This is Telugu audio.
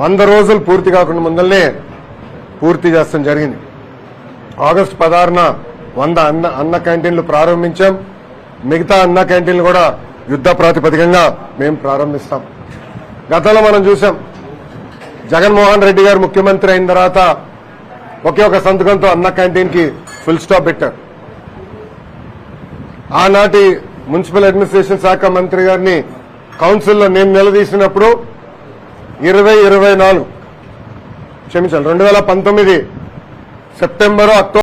వంద రోజులు పూర్తి కాకుండా ముందల్నే పూర్తి చేస్తాం జరిగింది. ఆగస్టు పదహారున వంద అన్న అన్న క్యాంటీన్లు ప్రారంభించాం. మిగతా అన్న క్యాంటీన్లు కూడా యుద్ధ ప్రాతిపదికంగా మేము ప్రారంభిస్తాం. గతంలో మనం చూసాం జగన్మోహన్ రెడ్డి గారు ముఖ్యమంత్రి అయిన తర్వాత ఒకే ఒక సంతకంతో అన్న క్యాంటీన్కి ఫుల్ స్టాప్ పెట్టారు. ఆనాటి మున్సిపల్ అడ్మినిస్ట్రేషన్ శాఖ మంత్రి గారిని కౌన్సిల్లో నేను నిలదీసినప్పుడు ఇరవై ఇరవై నాలుగు. క్షమించాలి రెండు వేల పంతొమ్మిది సెప్టెంబరు అక్టోబర్